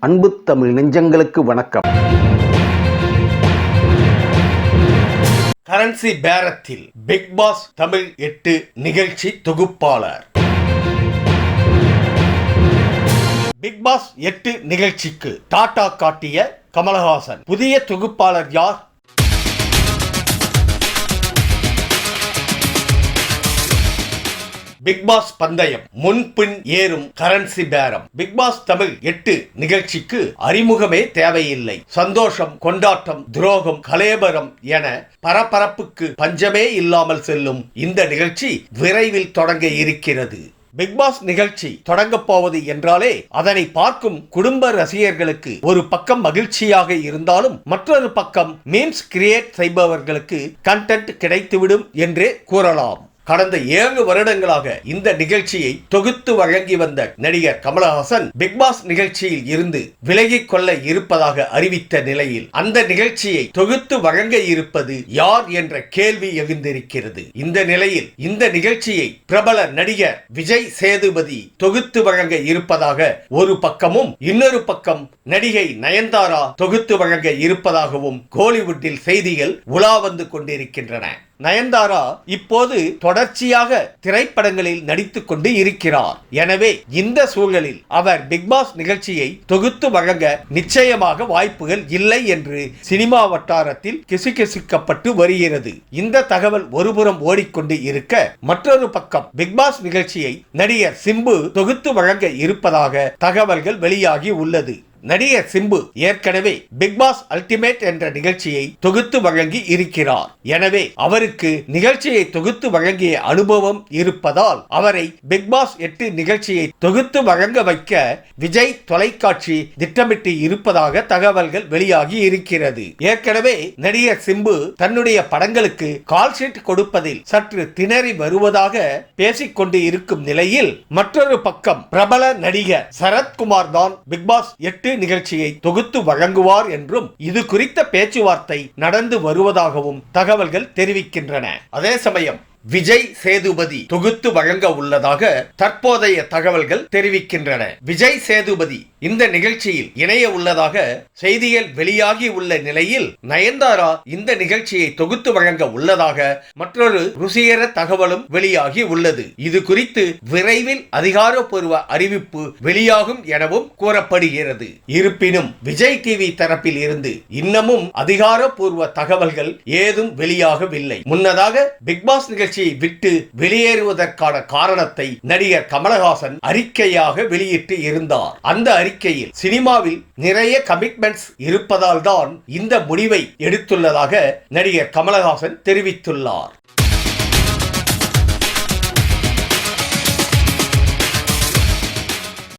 அன்பு தமிழ் நெஞ்சங்களுக்கு வணக்கம். கரன்சி பேரத்தில் பிக் பாஸ் தமிழ் எட்டு நிகழ்ச்சி தொகுப்பாளர். பிக் பாஸ் எட்டு நிகழ்ச்சிக்கு டாடா காட்டிய கமலஹாசன். புதிய தொகுப்பாளர் யார்? பிக் பாஸ் பந்தயம் முன்பின் ஏறும் கரன்சி பேரம். பிக் பாஸ் தமிழ் எட்டு நிகழ்ச்சிக்கு அறிமுகமே தேவையில்லை. சந்தோஷம் கொண்டாட்டம் துரோகம் கலேபரம் என பரபரப்புக்கு பஞ்சமே இல்லாமல் செல்லும் இந்த நிகழ்ச்சி விரைவில் தொடங்க இருக்கிறது. பிக் பாஸ் நிகழ்ச்சி தொடங்கப் போவது என்றாலே அதனை பார்க்கும் குடும்ப ரசிகர்களுக்கு ஒரு பக்கம் மகிழ்ச்சியாக இருந்தாலும் மற்றொரு பக்கம் மீம்ஸ் கிரியேட் செய்பவர்களுக்கு கண்டென்ட் கிடைத்துவிடும் என்றே கூறலாம். கடந்த ஏழு வருடங்களாக இந்த நிகழ்ச்சியை தொகுத்து வழங்கி வந்த நடிகர் கமலஹாசன் பிக்பாஸ் நிகழ்ச்சியில் இருந்து விலகிக் கொள்ள இருப்பதாக அறிவித்த நிலையில் அந்த நிகழ்ச்சியை தொகுத்து வழங்க இருப்பது யார் என்ற கேள்வி எழுந்திருக்கிறது. இந்த நிலையில் இந்த நிகழ்ச்சியை பிரபல நடிகர் விஜய் சேதுபதி தொகுத்து வழங்க இருப்பதாக ஒரு பக்கமும் இன்னொரு பக்கம் நடிகை நயன்தாரா தொகுத்து வழங்க இருப்பதாகவும் கோலிவுட்டில் செய்திகள் உலா வந்து கொண்டிருக்கின்றன. நயன்தாரா இப்போது தொடர்ச்சியாக திரைப்படங்களில் நடித்துக் கொண்டு இருக்கிறார். எனவே இந்த சூழலில் அவர் பிக்பாஸ் நிகழ்ச்சியை தொகுத்து வழங்க நிச்சயமாக வாய்ப்புகள் இல்லை என்று சினிமா வட்டாரத்தில் கிசுகிசுக்கப்பட்டு வருகிறது. இந்த தகவல் ஒருபுறம் ஓடிக்கொண்டு இருக்க மற்றொரு பக்கம் பிக்பாஸ் நிகழ்ச்சியை நடிகர் சிம்பு தொகுத்து வழங்க இருப்பதாக தகவல்கள் வெளியாகி உள்ளது. நடிகர் சிம்பு ஏற்கனவே பிக் பாஸ் அல்டிமேட் என்ற நிகழ்ச்சியை தொகுத்து வழங்கி இருக்கிறார். எனவே அவருக்கு நிகழ்ச்சியை தொகுத்து வழங்கிய அனுபவம் இருப்பதால் அவரை பிக் பாஸ் எட்டு நிகழ்ச்சியை தொகுத்து வழங்க வைக்க விஜய் தொலைக்காட்சி திட்டமிட்டு இருப்பதாக தகவல்கள் வெளியாகி இருக்கிறது. ஏற்கனவே நடிகர் சிம்பு தன்னுடைய படங்களுக்கு கால் ஷீட் கொடுப்பதில் சற்று திணறி வருவதாக பேசிக்கொண்டு இருக்கும் நிலையில் மற்றொரு பக்கம் பிரபல நடிகர் சரத்குமார் தான் பிக் பாஸ் எட்டு நிகழ்ச்சியை தொகுத்து வழங்குவார் என்றும் இது குறித்த பேச்சுவார்த்தை நடந்து வருவதாகவும் தகவல்கள் தெரிவிக்கின்றன. அதே சமயம் விஜய் சேதுபதி தொகுத்து வழங்க உள்ளதாக தற்போதைய தகவல்கள் தெரிவிக்கின்றன. விஜய் சேதுபதி இந்த நிகழ்ச்சியில் இணைய உள்ளதாக செய்திகள் வெளியாகி உள்ள நிலையில் நயன்தாரா இந்த நிகழ்ச்சியை தொகுத்து வழங்க உள்ளதாக மற்றொரு ருசிகர தகவலும் வெளியாகி உள்ளது. இது குறித்து விரைவில் அதிகாரப்பூர்வ அறிவிப்பு வெளியாகும் எனவும் கூறப்படுகிறது. இருப்பினும் விஜய் டிவி தரப்பில் இருந்து இன்னமும் அதிகாரப்பூர்வ தகவல்கள் ஏதும் வெளியாகவில்லை. முன்னதாக பிக்பாஸ் நிகழ்ச்சியை விட்டு வெளியேறுவதற்கான காரணத்தை நடிகர் கமலஹாசன் அறிக்கையாக வெளியிட்டு இருந்தார். அந்த அறிக்கையில் சினிமாவில் நிறைய கமிட்மெண்ட்ஸ் இருப்பதால் தான் இந்த முடிவை எடுத்துள்ளதாக நடிகர் கமலஹாசன் தெரிவித்துள்ளார்.